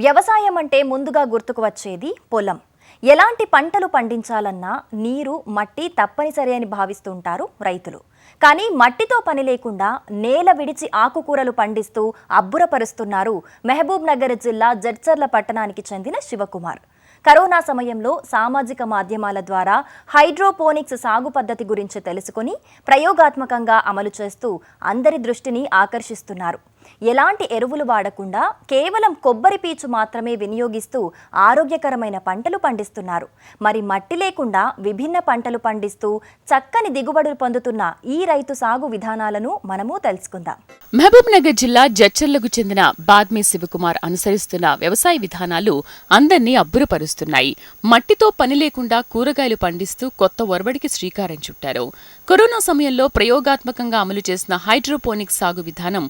వ్యవసాయం అంటే ముందుగా గుర్తుకు వచ్చేది పొలం. ఎలాంటి పంటలు పండించాలన్నా నీరు మట్టి తప్పనిసరి అని భావిస్తుంటారు రైతులు. కానీ మట్టితో పని లేకుండా నేల విడిచి ఆకుకూరలు పండిస్తూ అబ్బురపరుస్తున్నారు మహబూబ్ నగర్ జిల్లా జడ్చర్ల పట్టణానికి చెందిన శివకుమార్. కరోనా సమయంలో సామాజిక మాధ్యమాల ద్వారా హైడ్రోపోనిక్స్ సాగు పద్ధతి గురించి తెలుసుకుని ప్రయోగాత్మకంగా అమలు చేస్తూ అందరి దృష్టిని ఆకర్షిస్తున్నారు. ఎలాంటి ఎరువులు వాడకుండా కేవలం కొబ్బరి పీచు మాత్రమే వినియోగిస్తూ ఆరోగ్యకరమైన పంటలు పండిస్తున్నారు. మరి మట్టి లేకుండా విభిన్న పంటలు పండిస్తూ చక్కని దిగుబడులు పొందుతున్న ఈ రైతు సాగు విధానాలను మనము తెలుసుకుందాం. మహబూబ్నగర్ జిల్లా జడ్చర్లకు చెందిన బాద్మి శివకుమార్ అనుసరిస్తున్న వ్యవసాయ విధానాలు అందరినీ అబ్బురపరుస్తున్నాయి. మట్టితో పని లేకుండా కూరగాయలు పండిస్తూ కొత్త ఒరవడికి శ్రీకారం చుట్టారు. కరోనా సమయంలో ప్రయోగాత్మకంగా అమలు చేసిన హైడ్రోపోనిక్ సాగు విధానం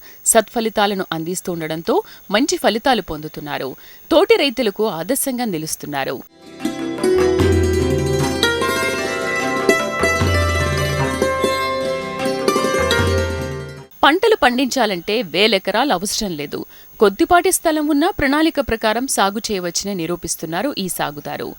ఫలితాలను అందిస్తుండడంతో మంచి ఫలితాలు పొందుతున్నారు. తోటి రైతులకు ఆదర్శంగా నిలుస్తున్నారు. పంటలు పండించాలంటే వేలెకరాలు అవసరం లేదు. కొద్దిపాటి స్థలం ఉన్నా ప్రణాళిక ప్రకారం సాగు చేయవచ్చని నిరూపిస్తున్నారు ఈ సాగుదారు.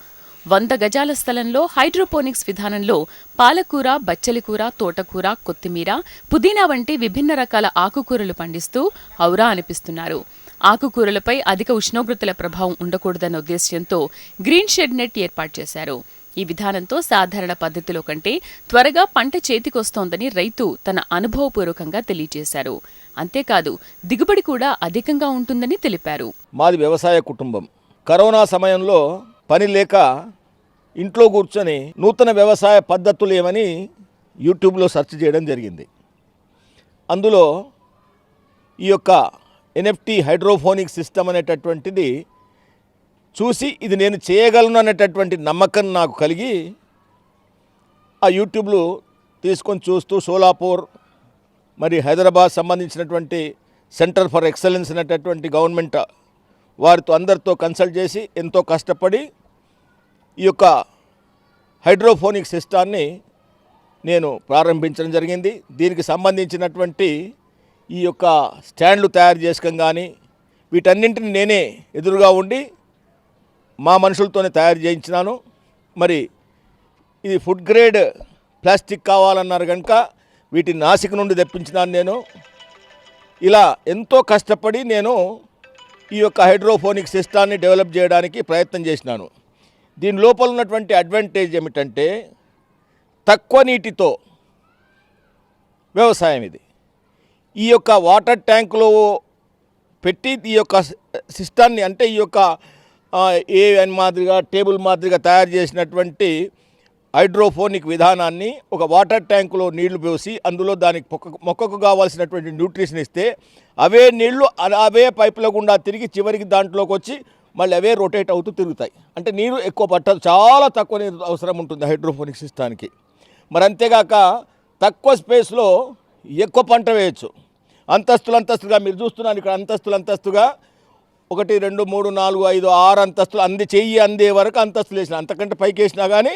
వంద గజాల స్థలంలో హైడ్రోపోనిక్స్ విధానంలో పాలకూర బచ్చలికూర తోటకూర కొత్తిమీర పుదీనా వంటి విభిన్న రకాల ఆకుకూరలు పండిస్తూ ఔరా అనిపిస్తున్నారు. ఆకుకూరలపై అధిక ఉష్ణోగ్రతల ప్రభావం ఉండకూడదన్న ఉద్దేశ్యంతో గ్రీన్ షెడ్ నెట్ ఏర్పాటు చేశారు. ఈ విధానంతో సాధారణ పద్ధతిలో కంటే త్వరగా పంట చేతికొస్తోందని రైతు తన అనుభవపూర్వకంగా తెలియజేశారు. అంతేకాదు దిగుబడి కూడా అధికంగా ఉంటుందని తెలిపారు. మాది వ్యవసాయ కుటుంబం. కరోనా సమయంలో పని లేక ఇంట్లో కూర్చొని నూతన వ్యవసాయ పద్ధతులు ఏమని యూట్యూబ్లో సెర్చ్ చేయడం జరిగింది. అందులో ఈ యొక్క ఎన్ఎఫ్టీ హైడ్రోఫోనిక్ సిస్టమ్ అనేటటువంటిది చూసి ఇది నేను చేయగలను అనేటటువంటి నమ్మకం నాకు కలిగి ఆ యూట్యూబ్లో తీసుకొని చూస్తూ సోలాపూర్ మరి హైదరాబాద్ సంబంధించినటువంటి సెంటర్ ఫర్ ఎక్సలెన్స్ అనేటటువంటి గవర్నమెంట్ వారితో అందరితో కన్సల్ట్ చేసి ఎంతో కష్టపడి ఈ యొక్క హైడ్రోఫోనిక్ సిస్టాన్ని నేను ప్రారంభించడం జరిగింది. దీనికి సంబంధించినటువంటి ఈ యొక్క స్టాండ్లు తయారు చేసుకోం కానీ వీటన్నింటిని నేనే ఎదురుగా ఉండి మా మనుషులతోనే తయారు చేయించినాను. మరి ఇది ఫుడ్ గ్రేడ్ ప్లాస్టిక్ కావాలన్నారు కనుక వీటిని నాసిక నుండి తెప్పించినాను నేను. ఇలా ఎంతో కష్టపడి నేను ఈ యొక్క హైడ్రోఫోనిక్ సిస్టాన్ని డెవలప్ చేయడానికి ప్రయత్నం చేసినాను. దీని లోపల ఉన్నటువంటి అడ్వాంటేజ్ ఏమిటంటే తక్కువ నీటితో వ్యవసాయం ఇది. ఈ యొక్క వాటర్ ట్యాంకులో పెట్టి ఈ యొక్క సిస్టాన్ని అంటే ఈ యొక్క ఏ మాదిరిగా టేబుల్ మాదిరిగా తయారు చేసినటువంటి హైడ్రోఫోనిక్ విధానాన్ని ఒక వాటర్ ట్యాంకులో నీళ్ళు పోసి అందులో దానికి మొక్కకు కావాల్సినటువంటి న్యూట్రిషన్ ఇస్తే అవే నీళ్ళు అవే పైపుల గుండా తిరిగి చివరికి దాంట్లోకి వచ్చి మళ్ళీ అవే రొటేట్ అవుతూ తిరుగుతాయి. అంటే నీరు ఎక్కువ పట్టదు. చాలా తక్కువ నీరు అవసరం ఉంటుంది హైడ్రోఫోనిక్ సిస్టానికి మరి అంతేగాక తక్కువ స్పేస్లో ఎక్కువ పంట వేయచ్చు. అంతస్తులు అంతస్తుగా మీరు చూస్తున్నారు ఇక్కడ అంతస్తులు అంతస్తుగా ఒకటి రెండు మూడు నాలుగు ఐదు ఆరు అంతస్తులు అంది చెయ్యి అందే వరకు అంతస్తులు వేసిన అంతకంటే పైకి వేసినా కానీ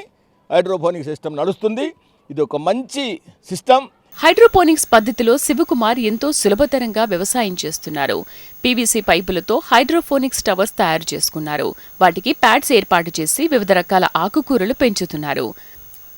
హైడ్రోఫోనిక్ సిస్టమ్ నడుస్తుంది. ఇది ఒక మంచి సిస్టమ్ హైడ్రోపోనిక్స్ పద్ధతిలో శివకుమార్ ఎంతో సులభతరంగా వ్యవసాయం చేస్తున్నారు. పీవీసీ పైపులతో హైడ్రోఫోనిక్స్ టవర్స్ తయారు చేసుకున్నారు. వాటికి ప్యాడ్స్ ఏర్పాటు చేసి వివిధ రకాల ఆకుకూరలు పెంచుతున్నారు.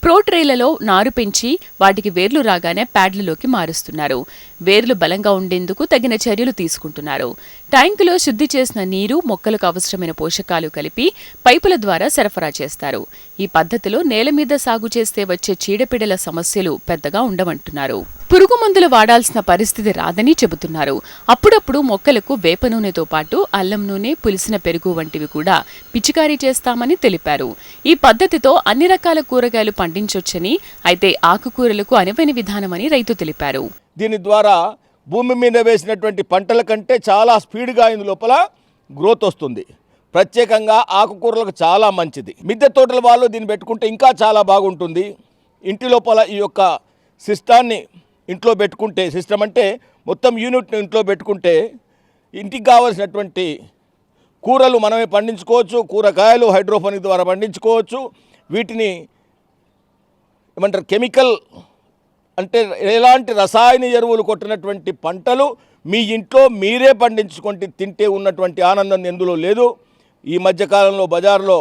ప్రోట్రేలలో నారు పెంచి వాటికి వేర్లు రాగానే ప్యాడ్లలోకి మారుస్తున్నారు. వేర్లు బలంగా ఉండేందుకు తగిన చర్యలు తీసుకుంటున్నారు. ట్యాంకులో శుద్ధి చేసిన నీరు మొక్కలకు అవసరమైన పోషకాలు కలిపి పైపుల ద్వారా సరఫరా చేస్తారు. ఈ పద్ధతిలో నేల మీద సాగు చేస్తే వచ్చే చీడపీడల సమస్యలు పెద్దగా ఉండవంటున్నారు. పురుగు మందులు వాడాల్సిన పరిస్థితి రాదని చెబుతున్నారు. అప్పుడప్పుడు మొక్కలకు వేప నూనెతో పాటు అల్లం నూనె పులిసిన పెరుగు వంటివి కూడా పిచికారీ చేస్తామని తెలిపారు. ఈ పద్ధతితో అన్ని రకాల కూరగాయలు పండించొచ్చని అయితే ఆకుకూరలకు అనువైన విధానమని రైతు తెలిపారు. దీని ద్వారా భూమి మీద వేసినటువంటి పంటల కంటే చాలా స్పీడ్గా ఇందు లోపల గ్రోత్ వస్తుంది. ప్రత్యేకంగా ఆకుకూరలకు చాలా మంచిది. మిద్దె తోటల వాళ్ళు దీన్ని పెట్టుకుంటే ఇంకా చాలా బాగుంటుంది. ఇంటి లోపల ఈ యొక్క సిస్టాన్ని ఇంట్లో పెట్టుకుంటే సిస్టమ్ అంటే మొత్తం యూనిట్ని ఇంట్లో పెట్టుకుంటే ఇంటికి కావలసినటువంటి కూరలు మనమే పండించుకోవచ్చు కూరగాయలు హైడ్రోఫోనిక్ ద్వారా పండించుకోవచ్చు వీటిని ఏమంటారు కెమికల్ అంటే ఎలాంటి రసాయన ఎరువులు కొట్టినటువంటి పంటలు మీ ఇంట్లో మీరే పండించుకుంటే తింటే ఉన్నటువంటి ఆనందం ఎందులో లేదు. ఈ మధ్యకాలంలో బజార్లో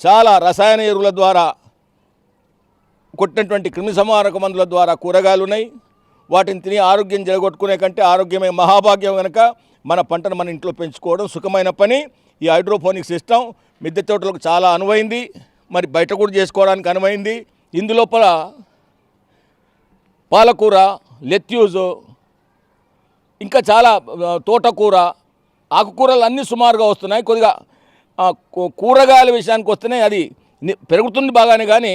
చాలా రసాయన ఎరువుల ద్వారా కొట్టినటువంటి క్రిమి సంహారక మందుల ద్వారా కూరగాయలు ఉన్నాయి. వాటిని తిని ఆరోగ్యం జరగొట్టుకునే కంటే ఆరోగ్యమే మహాభాగ్యం కనుక మన పంటను మన ఇంట్లో పెంచుకోవడం సుఖమైన పని. ఈ హైడ్రోఫోనిక్ సిస్టమ్ మిద్దె తోటలకు చాలా అనువైంది. మరి బయట కూడా చేసుకోవడానికి అనువైంది. ఇందులోపల పాలకూర లెత్యూజు ఇంకా చాలా తోటకూర ఆకుకూరలు అన్నీ సుమారుగా వస్తున్నాయి. కొద్దిగా కూరగాయల విషయానికి వస్తేనే అది పెరుగుతుంది బాగానే కానీ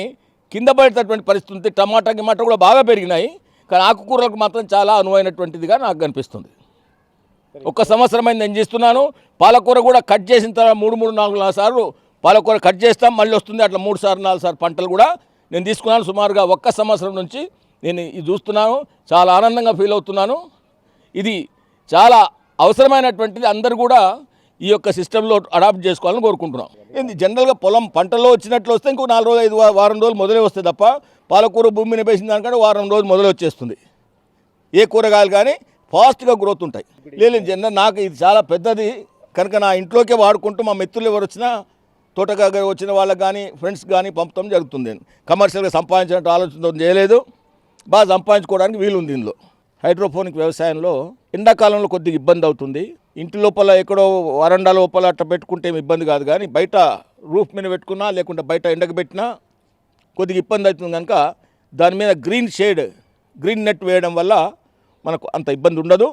కింద పడేటటువంటి పరిస్థితి ఉంది టమాటా గిమాటా కూడా బాగా పెరిగినాయి. కానీ ఆకుకూరలకు మాత్రం చాలా అనువైనటువంటిదిగా నాకు కనిపిస్తుంది ఒక సంవత్సరమైంది నేను చేస్తున్నాను. పాలకూర కూడా కట్ చేసిన తర్వాత మూడు మూడు నాలుగు నాలుగు సార్లు పాలకూర కట్ చేస్తాం మళ్ళీ వస్తుంది. అట్లా మూడు సార్లు నాలుగు సార్లు పంటలు కూడా నేను తీసుకున్నాను. సుమారుగా ఒక్క సంవత్సరం నుంచి నేను ఇది చూస్తున్నాను చాలా ఆనందంగా ఫీల్ అవుతున్నాను. ఇది చాలా అవసరమైనటువంటిది అందరూ కూడా ఈ యొక్క సిస్టంలో అడాప్ట్ చేసుకోవాలని కోరుకుంటున్నాం. ఏంది జనరల్గా పొలం పంటలో వచ్చినట్లు వస్తే ఇంకో నాలుగు రోజులు ఐదు వారం రోజులు మొదలే వస్తాయి తప్ప పాలకూర భూమిని వేసిన దానికంటే వారం రోజులు మొదలు వచ్చేస్తుంది. ఏ కూరగాయలు కానీ ఫాస్ట్గా గ్రోత్ ఉంటాయి. లేదు జనరల్ నాకు ఇది చాలా పెద్దది. కనుక నా ఇంట్లోకే వాడుకుంటూ మా మిత్రులు ఎవరు వచ్చినా తోటగా వచ్చిన వాళ్ళకి కానీ ఫ్రెండ్స్ కానీ పంపడం జరుగుతుంది. నేను కమర్షియల్గా సంపాదించినట్టు ఆలోచన చేయలేదు. బాగా సంపాదించుకోవడానికి వీలుంది దీనిలో హైడ్రోపోనిక్ వ్యవసాయంలో ఎండాకాలంలో కొద్దిగా ఇబ్బంది అవుతుంది. ఇంటి లోపల ఎక్కడో వరండా లోపల అట్లా పెట్టుకుంటే ఏమి ఇబ్బంది కాదు కానీ బయట రూఫ్ మీద పెట్టుకున్నా లేకుంటే బయట ఎండకు పెట్టినా కొద్దిగా ఇబ్బంది అవుతుంది కనుక దాని మీద గ్రీన్ షేడ్ గ్రీన్ నెట్ వేయడం వల్ల మనకు అంత ఇబ్బంది ఉండదు.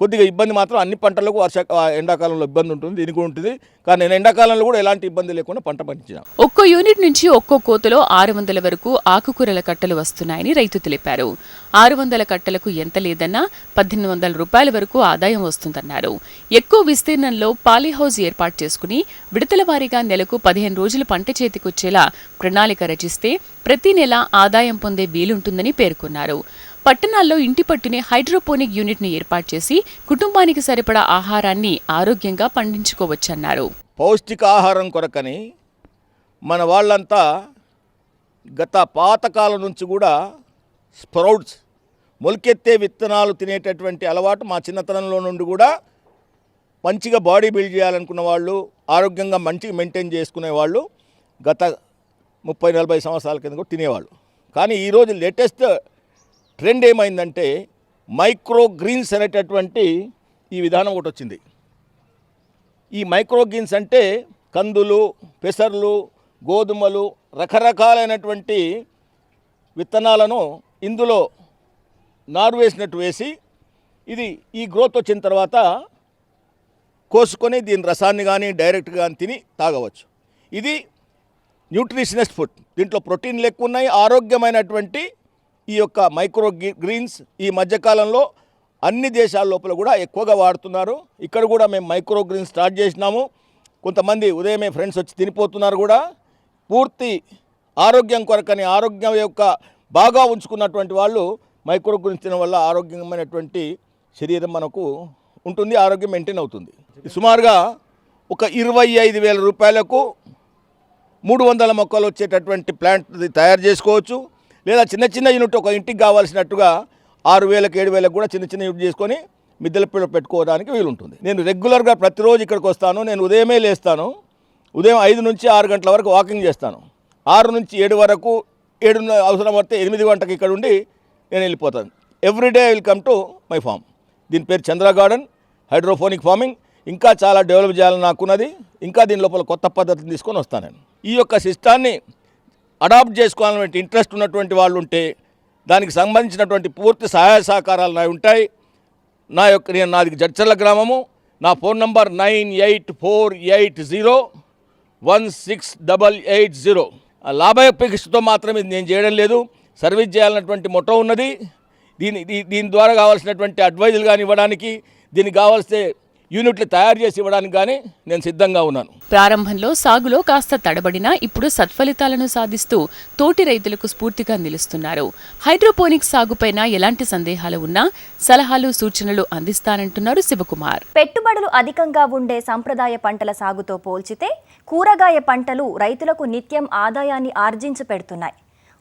కొద్దిగా ఇబ్బంది మాత్రం అన్ని పంటలకు వర్ష ఎండాకాలంలో ఇబ్బంది ఉంటుంది దీనికి ఉంటుంది. కానీ నేను ఎండాకాలంలో కూడా ఎలాంటి ఇబ్బంది లేకుండా పంట పండించాను. ఒక్కో యూనిట్ నుంచి ఒక్కో కోతలో ఆరు వందల వరకు ఆకుకూరల కట్టలు వస్తున్నాయని రైతు తెలిపారు. ఆరు వందల కట్టలకు ఎంత లేదన్నా పద్దెనిమిది వందల రూపాయల వరకు ఆదాయం వస్తుందన్నారు. ఎక్కువ విస్తీర్ణంలో పాలీహౌస్ ఏర్పాటు చేసుకుని విడతల వారీగా నెలకు పదిహేను రోజులు పంట చేతికొచ్చేలా ప్రణాళిక రచిస్తే ప్రతి నెల ఆదాయం పొందే వీలుంటుందని పేర్కొన్నారు. పట్టణాల్లో ఇంటి పట్టునే హైడ్రోపోనిక్ యూనిట్ను ఏర్పాటు చేసి కుటుంబానికి సరిపడా ఆహారాన్ని ఆరోగ్యంగా పండించుకోవచ్చన్నారు. పౌష్టికాహారం కొరకని మన వాళ్ళంతా గత పాతకాలం నుంచి కూడా స్ప్రౌట్స్ మొలకెత్తే విత్తనాలు తినేటటువంటి అలవాటు మా చిన్నతనంలో నుండి కూడా మంచిగా బాడీ బిల్డ్ చేయాలనుకున్న వాళ్ళు ఆరోగ్యంగా మంచిగా మెయింటైన్ చేసుకునే వాళ్ళు గత ముప్పై నలభై సంవత్సరాల కింద కూడా తినేవాళ్ళు. కానీ ఈరోజు లేటెస్ట్ ట్రెండ్ ఏమైందంటే మైక్రో గ్రీన్స్ అనేటటువంటి ఈ విధానం ఒకటి వచ్చింది. ఈ మైక్రోగ్రీన్స్ అంటే కందులు పెసర్లు గోధుమలు రకరకాలైనటువంటి విత్తనాలను ఇందులో నారు వేసినట్టు వేసి ఇది ఈ గ్రోత్ వచ్చిన తర్వాత కోసుకొని దీని రసాన్ని కానీ డైరెక్ట్గా కానీ తిని తాగవచ్చు. ఇది న్యూట్రిషనస్ ఫుడ్. దీంట్లో ప్రోటీన్లు ఎక్కువ ఉన్నాయి ఆరోగ్యమైనటువంటి ఈ యొక్క మైక్రో గ్రీ- గ్రీన్స్ ఈ మధ్యకాలంలో అన్ని దేశాల లోపల కూడా ఎక్కువగా వాడుతున్నారు. ఇక్కడ కూడా మేము మైక్రో గ్రీన్స్ స్టార్ట్ చేసినాము. కొంతమంది ఉదయమే ఫ్రెండ్స్ వచ్చి తినిపోతున్నారు కూడా. పూర్తి ఆరోగ్యం కొరకని ఆరోగ్యం యొక్క బాగా ఉంచుకున్నటువంటి వాళ్ళు మైక్రో గ్రీన్స్ తినడం వల్ల ఆరోగ్యమైనటువంటి శరీరం మనకు ఉంటుంది ఆరోగ్యం మెయింటైన్ అవుతుంది. సుమారుగా ఒక ఇరవై ఐదు వేల రూపాయలకు మూడు వందల మొక్కలు వచ్చేటటువంటి ప్లాంట్ తయారు చేసుకోవచ్చు. లేదా చిన్న చిన్న యూనిట్ ఒక ఇంటికి కావాల్సినట్టుగా ఆరు వేలకు ఏడు వేలకు కూడా చిన్న చిన్న యూనిట్ చేసుకొని మిద్దెల పిల్ల పెట్టుకోవడానికి వీలుంటుంది. నేను రెగ్యులర్గా ప్రతిరోజు ఇక్కడికి వస్తాను. నేను ఉదయమే లేస్తాను. ఉదయం ఐదు నుంచి ఆరు గంటల వరకు వాకింగ్ చేస్తాను. ఆరు నుంచి ఏడు వరకు ఏడు అవసరం పడితే ఎనిమిది గంటకి ఇక్కడ ఉండి నేను వెళ్ళిపోతాను. Everyday will come to my farm దీని పేరు చంద్ర గార్డెన్ హైడ్రోఫోనిక్ ఫార్మింగ్. ఇంకా చాలా డెవలప్ చేయాలని నాకున్నది. ఇంకా దీని లోపల కొత్త పద్ధతిని తీసుకొని వస్తాను నేను. ఈ యొక్క సిస్టాన్ని అడాప్ట్ చేసుకోవాలనే ఇంట్రెస్ట్ ఉన్నటువంటి వాళ్ళు ఉంటే దానికి సంబంధించినటువంటి పూర్తి సహాయ సహకారాలు నా ఉంటాయి. నా యొక్క నేను నాది జడ్చర్ల గ్రామము. నా phone number nine eight four eight zero one six double eight zero. లాభాపేక్షతో మాత్రం ఇది నేను చేయడం లేదు. సర్వీస్ చేయాలన్నటువంటి మొట్టం ఉన్నది. దీని దీ- దీని ద్వారా కావాల్సినటువంటి అడ్వైజులు కానీ ఇవ్వడానికి దీనికి కావాల్సే యూనిట్లు తయారు చేసి ఇవ్వడానికి కానీ నేను సిద్ధంగా ఉన్నాను. ప్రారంభంలో సాగులో కాస్త తడబడినా ఇప్పుడు సత్ఫలితాలను సాధిస్తూ తోటి రైతులకు స్ఫూర్తిగా నిలుస్తున్నారు. హైడ్రోపోనిక్స్ సాగుపైన ఎలాంటి సందేహాలు ఉన్నా సలహాలు సూచనలు అందిస్తానంటున్నారు శివకుమార్. పెట్టుబడులు అధికంగా ఉండే సంప్రదాయ పంటల సాగుతో పోల్చితే కూరగాయ పంటలు రైతులకు నిత్యం ఆదాయాన్ని ఆర్జించి పెడుతున్నాయి.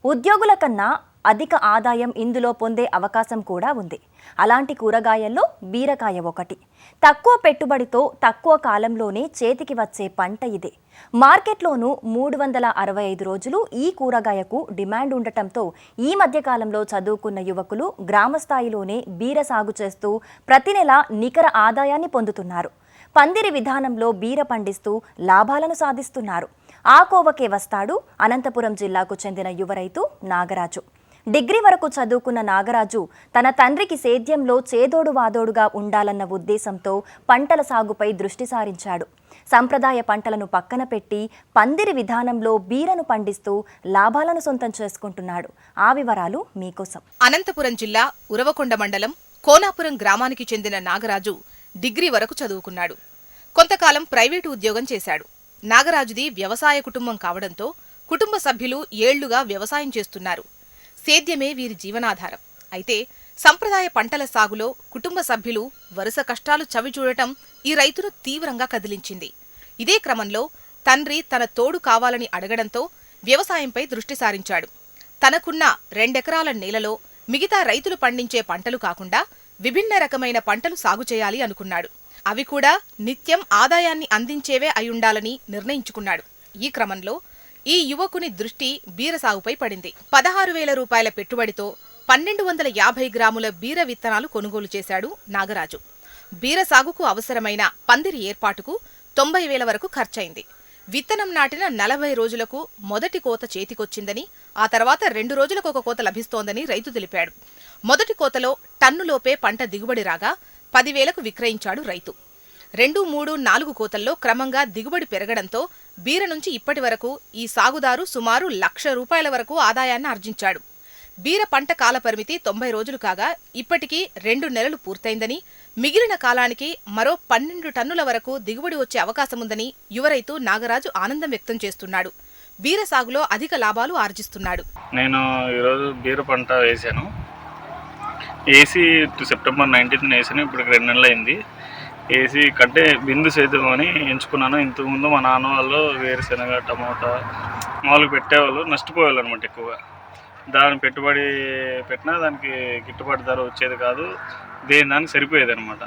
ఉద్యోగుల కన్నా అధిక ఆదాయం ఇందులో పొందే అవకాశం కూడా ఉంది. అలాంటి కూరగాయల్లో బీరకాయ ఒకటి. తక్కువ పెట్టుబడితో తక్కువ కాలంలోనే చేతికి వచ్చే పంట ఇదే. మార్కెట్లోనూ మూడు వందల అరవై ఐదు రోజులు ఈ కూరగాయకు డిమాండ్ ఉండటంతో ఈ మధ్యకాలంలో చదువుకున్న యువకులు గ్రామస్థాయిలోనే బీర సాగు చేస్తూ ప్రతి నెల నికర ఆదాయాన్ని పొందుతున్నారు. పందిరి విధానంలో బీర పండిస్తూ లాభాలను సాధిస్తున్నారు. ఆ కోవకే వస్తాడు అనంతపురం జిల్లాకు చెందిన యువ రైతు నాగరాజు. డిగ్రీ వరకు చదువుకున్న నాగరాజు తన తండ్రికి సేద్యంలో చేదోడు వాదోడుగా ఉండాలన్న ఉద్దేశంతో పంటల సాగుపై దృష్టి సారించాడు. సంప్రదాయ పంటలను పక్కన పెట్టి పందిరి విధానంలో బీరను పండిస్తూ లాభాలను సొంతం చేసుకుంటున్నాడు. ఆ వివరాలు మీకోసం. అనంతపురం జిల్లా ఉరవకొండ మండలం కోనాపురం గ్రామానికి చెందిన నాగరాజు డిగ్రీ వరకు చదువుకున్నాడు. కొంతకాలం ప్రైవేటు ఉద్యోగం చేశాడు. నాగరాజుది వ్యవసాయ కుటుంబం కావడంతో కుటుంబ సభ్యులు ఏళ్ళుగా వ్యవసాయం చేస్తున్నారు. సేద్యమే వీరి జీవనాధారం. అయితే సంప్రదాయ పంటల సాగులో కుటుంబ సభ్యులు వరుస కష్టాలు చవిచూడటం ఈ రైతును తీవ్రంగా కదిలించింది. ఇదే క్రమంలో తండ్రి తన తోడు కావాలని అడగడంతో వ్యవసాయంపై దృష్టి సారించాడు. తనకున్న రెండెకరాల నేలలో మిగతా రైతులు పండించే పంటలు కాకుండా విభిన్న రకమైన పంటలు సాగు చేయాలి అనుకున్నాడు. అవి కూడా నిత్యం ఆదాయాన్ని అందించేవే అయుండాలని నిర్ణయించుకున్నాడు. ఈ క్రమంలో ఈ యువకుని దృష్టి బీరసాగుపై పడింది. పదహారు వేల రూపాయల పెట్టుబడితో పన్నెండు వందల యాభై గ్రాముల బీర విత్తనాలు కొనుగోలు చేశాడు నాగరాజు. బీర సాగుకు అవసరమైన పందిరి ఏర్పాటుకు తొంభై వేల వరకు ఖర్చయింది. విత్తనం నాటిన నలభై రోజులకు మొదటి కోత చేతికొచ్చిందని ఆ తర్వాత రెండు రోజులకు ఒక కోత లభిస్తోందని రైతు తెలిపాడు. మొదటి కోతలో టన్నులోపే పంట దిగుబడి రాగా పదివేలకు విక్రయించాడు రైతు. రెండు మూడు నాలుగు కోతల్లో క్రమంగా దిగుబడి పెరగడంతో బీర నుంచి ఇప్పటి వరకు ఈ సాగుదారు సుమారు లక్ష రూపాయల వరకు ఆదాయాన్ని ఆర్జించాడు. బీర పంట కాల పరిమితి తొంభై రోజులు కాగా ఇప్పటికీ రెండు నెలలు పూర్తయిందని మిగిలిన కాలానికి మరో పన్నెండు టన్నుల వరకు దిగుబడి వచ్చే అవకాశముందని యువ రైతు నాగరాజు ఆనందం వ్యక్తం చేస్తున్నాడు. బీర సాగులో అధిక లాభాలు ఆర్జిస్తున్నాడు. నేను ఈరోజు బీర పంట వేసాను వేసి సెప్టెంబర్ నైన్టీన్త్ వేసాను ఇప్పుడు రెండు నెలలు అయింది ఏసీ కంటే బిందు సేద్యం అని ఎంచుకున్నాను. ఇంతకుముందు మా నాన్న వాళ్ళు వేరుశనగ టమోటా మామూలుగా పెట్టేవాళ్ళు నష్టపోయేవాళ్ళు అనమాట ఎక్కువగా. దాని పెట్టుబడి పెట్టినా దానికి గిట్టుబాటు ధర వచ్చేది కాదు. దేని దానికి సరిపోయేది అనమాట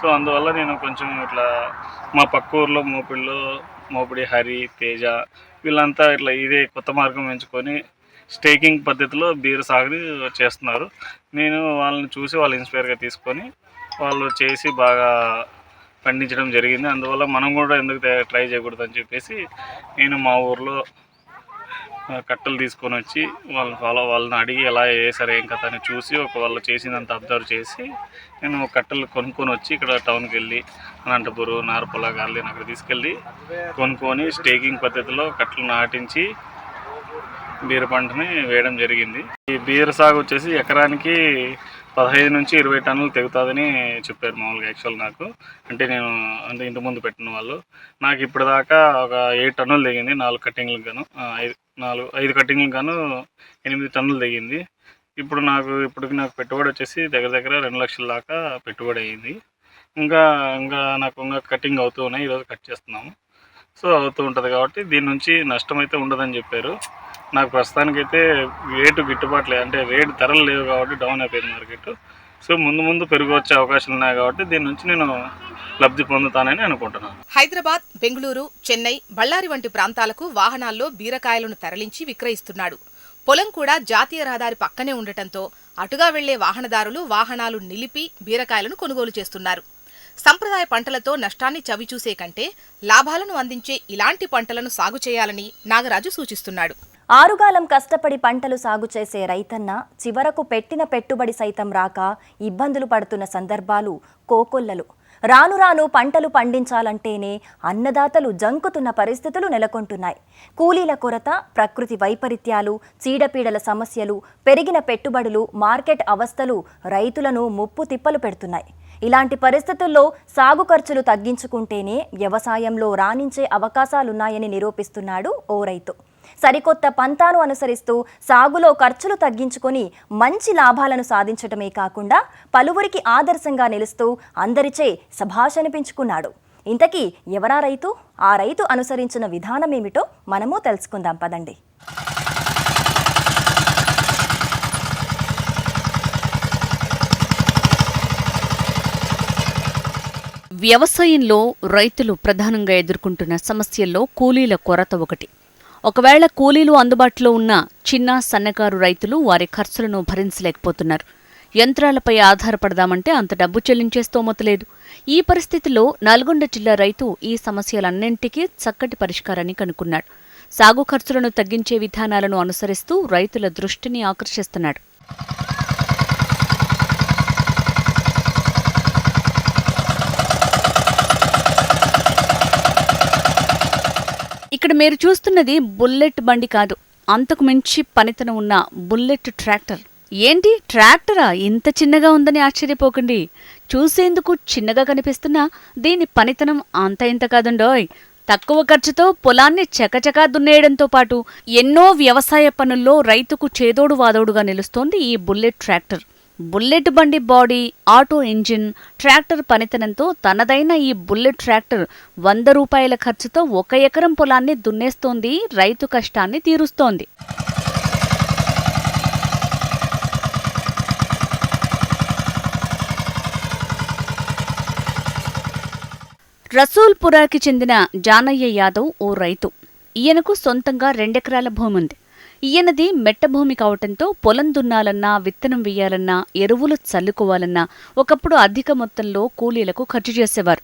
సో అందువల్ల నేను కొంచెం ఇట్లా మా పక్క ఊర్లో మోపిడిలో మోపిడి హరి తేజ వీళ్ళంతా ఇట్లా ఇదే కొత్త మార్గం ఎంచుకొని స్టేకింగ్ పద్ధతిలో బీరు సాగుని చేస్తున్నారు. నేను వాళ్ళని చూసి వాళ్ళు ఇన్స్పైర్గా తీసుకొని వాళ్ళు చేసి బాగా పండించడం జరిగింది. అందువల్ల మనం కూడా ఎందుకు ట్రై చేయకూడదు అని చెప్పేసి నేను మా ఊర్లో కట్టలు తీసుకొని వచ్చి వాళ్ళని ఫాలో వాళ్ళని అడిగి ఎలా వేసారు ఏం కథ అని చూసి ఒక వాళ్ళు చేసినంత అబ్జర్వ్ చేసి నేను కట్టలు కొనుక్కొని వచ్చి ఇక్కడ టౌన్కి వెళ్ళి అనంతపురం నార్పల గార్లెన్ అక్కడ తీసుకెళ్ళి కొనుక్కొని స్టేకింగ్ పద్ధతిలో కట్టలు నాటించి బీర పంటని వేయడం జరిగింది. ఈ బీర సాగు వచ్చేసి ఎకరానికి పదహైదు నుంచి ఇరవై టన్నులు తెగుతుందని చెప్పారు మామూలుగా యాక్చువల్ నాకు. అంటే నేను అంటే ఇంతకుముందు పెట్టిన వాళ్ళు. నాకు ఇప్పటిదాకా ఒక ఏడు టన్నులు తెగింది నాలుగు కట్టింగ్లకు గాను. ఐదు నాలుగు ఐదు కట్టింగ్లకు గాను ఎనిమిది టన్నులు తెగింది. ఇప్పుడు నాకు ఇప్పటికి నాకు పెట్టుబడి వచ్చేసి దగ్గర దగ్గర రెండు లక్షల దాకా పెట్టుబడి అయ్యింది ఇంకా ఇంకా నాకు ఇంకా కటింగ్ అవుతూ ఉన్నాయి ఈరోజు కట్ చేస్తున్నాము. సో అవుతూ ఉంటుంది కాబట్టి దీని నుంచి నష్టం అయితే ఉండదని చెప్పారు. నాకు ప్రస్తుతానికైతే రేటు గిట్టుబాటు లేదు. అంటే రేటు ధరలు లేవు కాబట్టి డౌన్ అయిపోయింది మార్కెట్ సో ముందు ముందు పెరుగు వచ్చే అవకాశాలు ఉన్నాయి కాబట్టి దీని నుంచి నేను లబ్ధి పొందుతానని అనుకుంటున్నాను. హైదరాబాద్ బెంగళూరు చెన్నై బళ్ళారి వంటి ప్రాంతాలకు వాహనాల్లో బీరకాయలను తరలించి విక్రయిస్తున్నాడు. పొలం కూడా జాతీయ రహదారి పక్కనే ఉండటంతో అటుగా వెళ్ళే వాహనదారులు వాహనాలు నిలిపి బీరకాయలను కొనుగోలు చేస్తున్నారు. సంప్రదాయ పంటలతో నష్టాన్ని చవిచూసే కంటే లాభాలను అందించే ఇలాంటి పంటలను సాగు చేయాలని నాగరాజు సూచిస్తున్నాడు. ఆరుగాలం కష్టపడి పంటలు సాగు చేసే రైతన్న చివరకు పెట్టిన పెట్టుబడి సైతం రాక ఇబ్బందులు పడుతున్న సందర్భాలు కోకొల్లలు. రాను రాను పంటలు పండించాలంటేనే అన్నదాతలు జంకుతున్న పరిస్థితులు నెలకొంటున్నాయి. కూలీల కొరత ప్రకృతి వైపరీత్యాలు చీడపీడల సమస్యలు పెరిగిన పెట్టుబడులు మార్కెట్ అవస్థలు రైతులను ముప్పు తిప్పలు పెడుతున్నాయి. ఇలాంటి పరిస్థితుల్లో సాగు ఖర్చులు తగ్గించుకుంటేనే వ్యవసాయంలో రాణించే అవకాశాలున్నాయని నిరూపిస్తున్నాడు ఓ రైతు. సరికొత్త పంతాను అనుసరిస్తూ సాగులో ఖర్చులు తగ్గించుకొని మంచి లాభాలను సాధించటమే కాకుండా పలువురికి ఆదర్శంగా నిలుస్తూ అందరిచే సభాష్ అనిపించుకున్నాడు. ఇంతకీ ఎవరా రైతు? ఆ రైతు అనుసరించిన విధానం ఏమిటో మనము తెలుసుకుందాం పదండి. వ్యవసాయంలో రైతులు ప్రధానంగా ఎదుర్కొంటున్న సమస్యల్లో కూలీల కొరత ఒకటి. ఒకవేళ కూలీలు అందుబాటులో ఉన్న చిన్న సన్నకారు రైతులు వారి ఖర్చులను భరించలేకపోతున్నారు. యంత్రాలపై ఆధారపడదామంటే అంత డబ్బు చెల్లించే స్తోమత లేదు. ఈ పరిస్థితిలో నల్గొండ జిల్లా రైతు ఈ సమస్యలన్నింటికీ చక్కటి పరిష్కారాన్ని కనుక్కున్నాడు. సాగు ఖర్చులను తగ్గించే విధానాలను అనుసరిస్తూ రైతుల దృష్టిని ఆకర్షిస్తున్నాడు. ఇక్కడ మీరు చూస్తున్నది బుల్లెట్ బండి కాదు. అంతకు మించి పనితనం ఉన్న బుల్లెట్ ట్రాక్టర్. ఏంటి? ట్రాక్టరా? ఇంత చిన్నగా ఉందని ఆశ్చర్యపోకండి. చూసేందుకు చిన్నగా కనిపిస్తున్నా దీని పనితనం అంత ఇంత కాదండోయ్. తక్కువ ఖర్చుతో పొలాన్ని చకచకా దున్నేయడంతో పాటు ఎన్నో వ్యవసాయ పనుల్లో రైతుకు చేదోడు వాదోడుగా నిలుస్తోంది ఈ బుల్లెట్ ట్రాక్టర్. బుల్లెట్ బండి బాడీ ఆటో ఇంజిన్ ట్రాక్టర్ పనితనంతో తనదైన ఈ బుల్లెట్ ట్రాక్టర్ వంద రూపాయల ఖర్చుతో ఒక ఎకరం పొలాన్ని దున్నేస్తోంది రైతు కష్టాన్ని తీరుస్తోంది. రసూల్పురాకి చెందిన జానయ్య యాదవ్ ఓ రైతు. ఈయనకు సొంతంగా రెండెకరాల భూమి ఉంది ఈయనది మెట్ట భూమి కావటంతో పొలం దున్నాలన్నా విత్తనం వేయాలన్నా ఎరువులు చల్లుకోవాలన్నా ఒకప్పుడు అధిక మొత్తంలో కూలీలకు ఖర్చు చేసేవారు.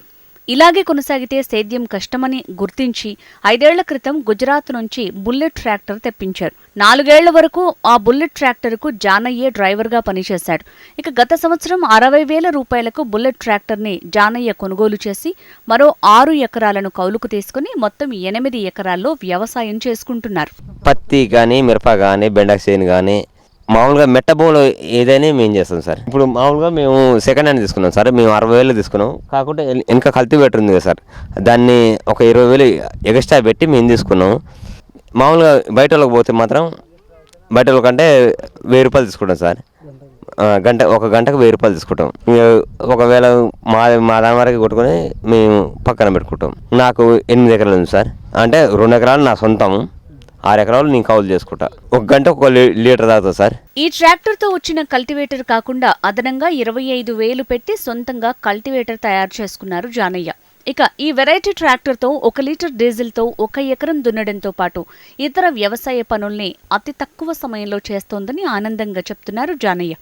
ఇలాగే కొనసాగితే సేద్యం కష్టమని గుర్తించి ఐదేళ్ళ క్రితం గుజరాత్ నుంచి బుల్లెట్ ట్రాక్టర్ తెప్పించారు. నాలుగేళ్ళ వరకు ఆ బుల్లెట్ ట్రాక్టర్కు జానయ్య డ్రైవర్గా పనిచేశాడు. ఇక గత సంవత్సరం అరవై వేల రూపాయలకు బుల్లెట్ ట్రాక్టర్ని జానయ్య కొనుగోలు చేసి మరో ఆరు ఎకరాలను కౌలుకు తీసుకుని మొత్తం ఎనిమిది ఎకరాల్లో వ్యవసాయం చేసుకుంటున్నారు. పత్తి కానీ మిరప కానీ బెండక కానీ మామూలుగా మెట్ట ఏదైనా మేము చేస్తాం సార్? ఇప్పుడు మామూలుగా మేము సెకండ్ హ్యాండ్ తీసుకున్నాం సార్. మేము అరవై వేలు తీసుకున్నాం. కాకుంటే వెన్- కల్టివేటర్ ఉంది కదా సార్. దాన్ని ఒక ఇరవై వేలు ఎక్స్ట్రా పెట్టి మేము తీసుకున్నాం. మామూలుగా బయట వాళ్ళకి పోతే మాత్రం బయట వాళ్ళ కంటే వెయ్యి రూపాయలు తీసుకుంటాం సార్. గంట ఒక గంటకు వెయ్యి రూపాయలు తీసుకుంటాం. ఒకవేళ మా మా దాని వరకు కొట్టుకొని మేము పక్కన పెట్టుకుంటాం. నాకు ఎనిమిది ఎకరాలు ఉంది సార్. అంటే రెండు ఎకరాలు నా సొంతం. ఆరు ఎకరాలు నేను కౌలు చేసుకుంటా. ఒక గంట ఒక లీటర్ తాగుతా సార్. ఈ ట్రాక్టర్తో వచ్చిన కల్టివేటర్ కాకుండా అదనంగా ఇరవై ఐదు వేలు పెట్టి సొంతంగా కల్టివేటర్ తయారు చేసుకున్నారు జానయ్య. ఇక ఈ వెరైటీ ట్రాక్టర్తో ఒక లీటర్ డీజిల్తో ఒక ఎకరం దున్నడంతో పాటు ఇతర వ్యవసాయ పనుల్ని అతి తక్కువ సమయంలో చేస్తోందని ఆనందంగా చెప్తున్నారు జానయ్య.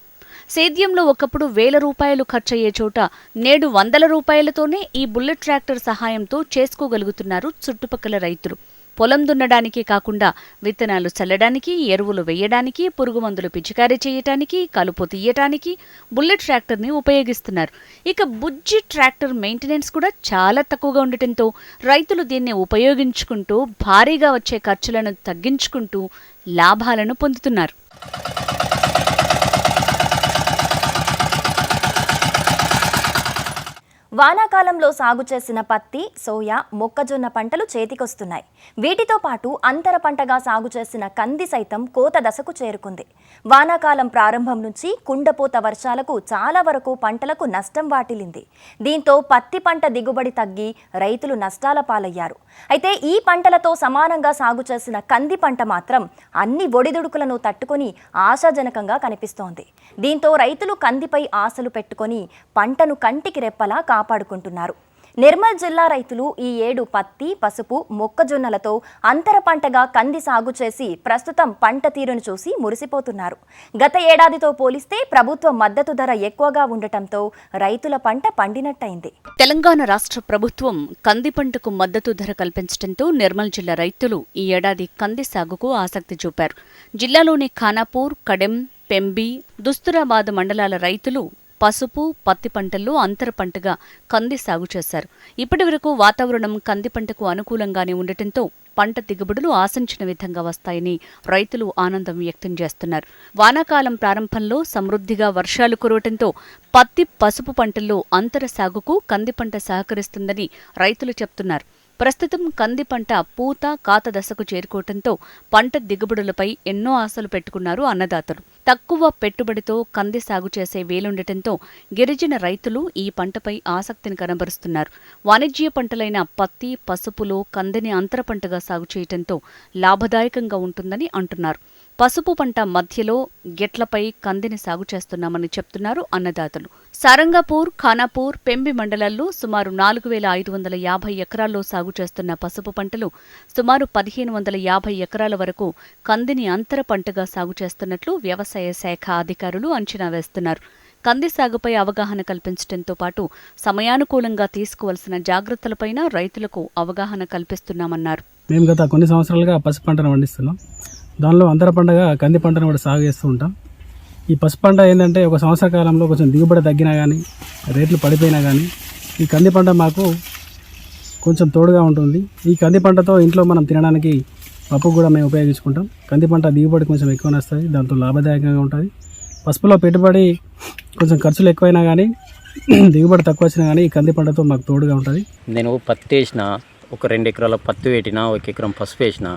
సేద్యంలో ఒకప్పుడు వేల రూపాయలు ఖర్చయ్యే చోట నేడు వందల రూపాయలతోనే ఈ బుల్లెట్ ట్రాక్టర్ సహాయంతో చేసుకోగలుగుతున్నారు చుట్టుపక్కల రైతులు. పొలం దున్నడానికి కాకుండా విత్తనాలు చల్లడానికి ఎరువులు వేయడానికి పురుగు మందులు పిచికారీ చేయటానికి కలుపు తీయటానికి బుల్లెట్ ట్రాక్టర్ని ఉపయోగిస్తున్నారు. ఇక బుజ్జి ట్రాక్టర్ మెయింటెనెన్స్ కూడా చాలా తక్కువగా ఉండటంతో రైతులు దీన్ని ఉపయోగించుకుంటూ భారీగా వచ్చే ఖర్చులను తగ్గించుకుంటూ లాభాలను పొందుతున్నారు. వానాకాలంలో సాగు చేసిన పత్తి సోయా మొక్కజొన్న పంటలు చేతికొస్తున్నాయి. వీటితో పాటు అంతర పంటగా సాగు చేసిన కంది సైతం కోత దశకు చేరుకుంది. వానాకాలం ప్రారంభం నుంచి కుండపోత వర్షాలకు చాలా వరకు పంటలకు నష్టం వాటిల్లింది. దీంతో పత్తి పంట దిగుబడి తగ్గి రైతులు నష్టాల పాలయ్యారు. అయితే ఈ పంటలతో సమానంగా సాగు చేసిన కంది పంట మాత్రం అన్ని ఒడిదుడుకులను తట్టుకొని ఆశాజనకంగా కనిపిస్తోంది. దీంతో రైతులు కందిపై ఆశలు పెట్టుకొని పంటను కంటికి రెప్పలా కాపాడుకుంటున్నారు. నిర్మల్ జిల్లా రైతులు ఈ ఏడు పత్తి పసుపు మొక్కజొన్నలతో అంతర పంటగా కంది సాగు చేసి ప్రస్తుతం పంట తీరును చూసి మురిసిపోతున్నారు. గత ఏడాదితో పోలిస్తే ప్రభుత్వ మద్దతు ధర ఎక్కువగా ఉండటంతో రైతుల పంట పండినట్టయింది. తెలంగాణ రాష్ట్ర ప్రభుత్వం కంది పంటకు మద్దతు ధర కల్పించడంతో నిర్మల్ జిల్లా రైతులు ఈ ఏడాది కంది సాగుకు ఆసక్తి చూపారు. జిల్లాలోని ఖానాపూర్ కడెం పెంబి దుస్తురాబాద్ మండలాల రైతులు పసుపు పత్తి పంటల్లో అంతర పంటగా కంది సాగు చేశారు. ఇప్పటి వరకు వాతావరణం కంది పంటకు అనుకూలంగానే ఉండటంతో పంట దిగుబడులు ఆశించిన విధంగా వస్తాయని రైతులు ఆనందం వ్యక్తం చేస్తున్నారు. వానాకాలం ప్రారంభంలో సమృద్ధిగా వర్షాలు కురవటంతో పత్తి పసుపు పంటల్లో అంతర సాగుకు కంది పంట సహకరిస్తుందని రైతులు చెప్తున్నారు. ప్రస్తుతం కంది పంట పూత కాత దశకు చేరుకోవటంతో పంట దిగుబడులపై ఎన్నో ఆశలు పెట్టుకున్నారు అన్నదాతలు. తక్కువ పెట్టుబడితో కంది సాగు చేసే వేలుండటంతో గిరిజన రైతులు ఈ పంటపై ఆసక్తిని కనబరుస్తున్నారు. వాణిజ్య పంటలైన పత్తి పసుపులో కందిని అంతర పంటగా సాగు చేయటంతో లాభదాయకంగా ఉంటుందని అంటున్నారు. పసుపు పంట మధ్యలో గెట్లపై కందిని సాగు చేస్తున్నామని చెప్తున్నారు అన్నదాతలు. సారంగాపూర్ ఖానాపూర్ పెంబి మండలాల్లో సుమారు నాలుగు వేల ఐదు వందల యాభై ఎకరాల్లో సాగు చేస్తున్న పసుపు పంటలు సుమారు పదిహేను వందల యాభై ఎకరాల వరకు కందిని అంతర పంటగా సాగు చేస్తున్నట్లు వ్యవసాయ శాఖ అధికారులు అంచనా వేస్తున్నారు. కంది సాగుపై అవగాహన కల్పించడంతో పాటు సమయానుకూలంగా తీసుకోవాల్సిన జాగ్రత్తలపైన రైతులకు అవగాహన కల్పిస్తున్నామన్నారు. మేము గత కొన్ని సంవత్సరాలుగా పసుపు పంటను పండిస్తున్నాం. దానిలో అంతర పంటగా కంది పంటను కూడా సాగు చేస్తూ ఉంటాం. ఈ పసుపు పంట ఏంటంటే ఒక సంవత్సర కాలంలో కొంచెం దిగుబడి తగ్గినా కానీ రేట్లు పడిపోయినా కానీ ఈ కంది పంట మాకు కొంచెం తోడుగా ఉంటుంది. ఈ కంది పంటతో ఇంట్లో మనం తినడానికి పప్పు కూడా మేము ఉపయోగించుకుంటాం. కంది పంట దిగుబడి కొంచెం ఎక్కువనే వస్తుంది దాంతో లాభదాయకంగా ఉంటుంది. పసుపులో పెట్టుబడి కొంచెం ఖర్చులు ఎక్కువైనా కానీ దిగుబడి తక్కువ వచ్చినా కానీ ఈ కంది పంటతో మాకు తోడుగా ఉంటుంది. నేను పత్తి వేసిన ఒక రెండు ఎకరాల పత్తి పెట్టిన ఒక ఎకరం పసుపు వేసిన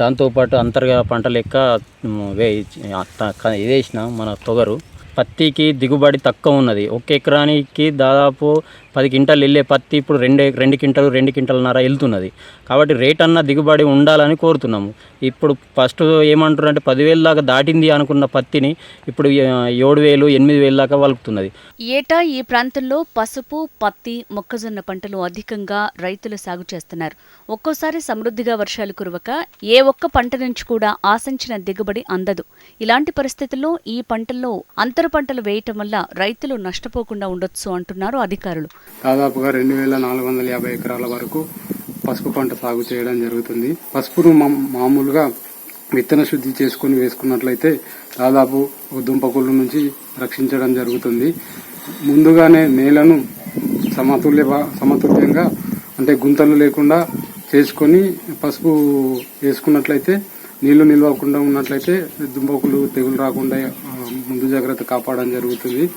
దాంతోపాటు అంతర్గా పంట లెక్క వే ఇది వేసిన మన తొగరు. పత్తికి దిగుబడి తక్కువ ఉన్నది. ఒక ఎకరానికి దాదాపు పది క్వింటాలు వెళ్ళే పత్తి ఇప్పుడు రెండు రెండు క్వింటాలు రెండు క్వింటాలన్నర వెళ్తున్నది. కాబట్టి రేట్ అన్న దిగుబడి ఉండాలని కోరుతున్నాము. ఇప్పుడు ఫస్ట్ ఏమంటారు అంటే పదివేల దాకా దాటింది అనుకున్న పత్తిని ఇప్పుడు ఏడు వేలు ఎనిమిది వేలు దాకా వలుకుతున్నది. ఏటా ఈ ప్రాంతంలో పసుపు పత్తి మొక్కజొన్న పంటలు అధికంగా రైతులు సాగు చేస్తున్నారు. ఒక్కోసారి సమృద్ధిగా వర్షాలు కురవక ఏ ఒక్క పంట నుంచి కూడా ఆశించిన దిగుబడి అందదు. ఇలాంటి పరిస్థితుల్లో ఈ పంటల్లో అంతర పంటలు వేయటం వల్ల రైతులు నష్టపోకుండా ఉండొచ్చు అంటున్నారు అధికారులు. దాదాపుగా రెండు వేల నాలుగు వందల యాభై ఎకరాల వరకు పసుపు పంట సాగు చేయడం జరుగుతుంది. పసుపును మా- మామూలుగా విత్తన శుద్ధి చేసుకుని వేసుకున్నట్లయితే దాదాపు ఒక దుంపకుళ్ళు నుంచి రక్షించడం జరుగుతుంది. ముందుగానే నేలను సమతుల్య సమతుల్యంగా అంటే గుంతలు లేకుండా చేసుకొని పసుపు వేసుకున్నట్లయితే నీళ్ళు నిల్వకుండా ఉన్నట్లయితే దుంపకులు తెగులు రాకుండా ముందు జాగ్రత్త కాపాడడం జరుగుతుంది.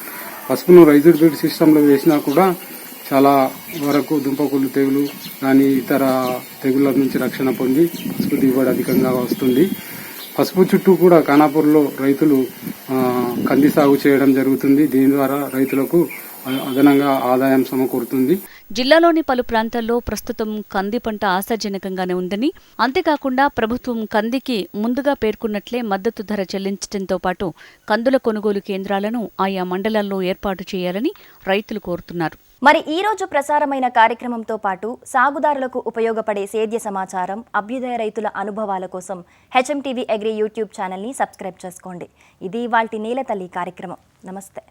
పసుపును రైతుడ్ బీడ్ సిస్టంలో వేసినా కూడా చాలా వరకు దుంపకుళ్ళు తెగులు కానీ ఇతర తెగుళ్ళ నుంచి రక్షణ పొంది పసుపు దిగుబడి అధికంగా వస్తుంది. పసుపు చుట్టూ కూడా ఖానాపూర్లో రైతులు కంది సాగు చేయడం జరుగుతుంది. దీని ద్వారా రైతులకు అదనంగా ఆదాయం సమకూరుతుంది. జిల్లాలోని పలు ప్రాంతాల్లో ప్రస్తుతం కంది పంట ఆశాజనకంగానే ఉందని అంతేకాకుండా ప్రభుత్వం కందికి ముందుగా పేర్కొన్నట్లే మద్దతు ధర చెల్లించడంతో పాటు కందుల కొనుగోలు కేంద్రాలను ఆయా మండలాల్లో ఏర్పాటు చేయాలని రైతులు కోరుతున్నారు. మరి ఈ రోజు ప్రసారమైన కార్యక్రమంతో పాటు సాగుదారులకు ఉపయోగపడే సేద్య సమాచారం అభ్యుదయ రైతుల అనుభవాల కోసం హెచ్ఎం టీవీ అగ్రి యూట్యూబ్ ఛానల్ని సబ్స్క్రైబ్ చేసుకోండి. ఇది వాల్టి నేల తల్లి కార్యక్రమం. నమస్తే.